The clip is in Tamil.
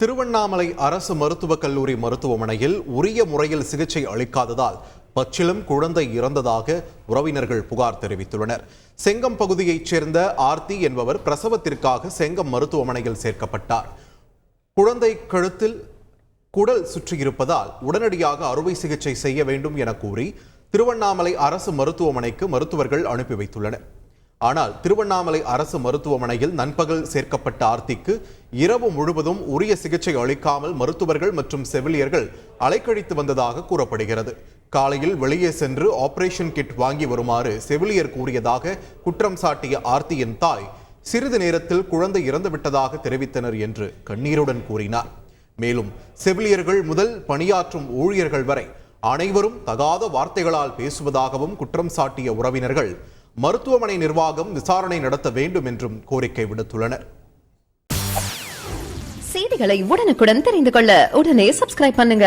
திருவண்ணாமலை அரசு மருத்துவக் கல்லூரி மருத்துவமனையில் உரிய முறையில் சிகிச்சை அளிக்காததால் பச்சிலும் குழந்தை இறந்ததாக உறவினர்கள் புகார் தெரிவித்துள்ளனர். செங்கம் பகுதியைச் சேர்ந்த ஆர்த்தி என்பவர் பிரசவத்திற்காக செங்கம் மருத்துவமனையில் சேர்க்கப்பட்டார். குழந்தை கழுத்தில் குடல் சுற்றியிருப்பதால் உடனடியாக அறுவை சிகிச்சை செய்ய வேண்டும் என கூறி திருவண்ணாமலை அரசு மருத்துவமனைக்கு மருத்துவர்கள் அனுப்பி வைத்துள்ளனர். ஆனால் திருவண்ணாமலை அரசு மருத்துவமனையில் நண்பகல் சேர்க்கப்பட்ட ஆர்த்திக்கு இரவு முழுவதும் உரிய சிகிச்சை அளிக்காமல் மருத்துவர்கள் மற்றும் செவிலியர்கள் அலைக்கழித்து வந்ததாக கூறப்படுகிறது. காலையில் வெளியே சென்று ஆபரேஷன் கிட் வாங்கி வருமாறு செவிலியர் கூறியதாக குற்றம் சாட்டிய ஆர்த்தியின் தாய் சிறிது நேரத்தில் குழந்தை இறந்துவிட்டதாக தெரிவித்தனர் என்று கண்ணீருடன் கூறினார். மேலும் செவிலியர்கள் முதல் பணியாற்றும் ஊழியர்கள் வரை அனைவரும் தகாத வார்த்தைகளால் பேசுவதாகவும் குற்றம் சாட்டிய உறவினர்கள் மருத்துவமனை நிர்வாகம் விசாரணை நடத்த வேண்டும் என்றும் கோரிக்கை விடுத்துள்ளனர். செய்திகளை உடனுக்குடன் தெரிந்து கொள்ள உடனே சப்ஸ்கிரைப் பண்ணுங்க.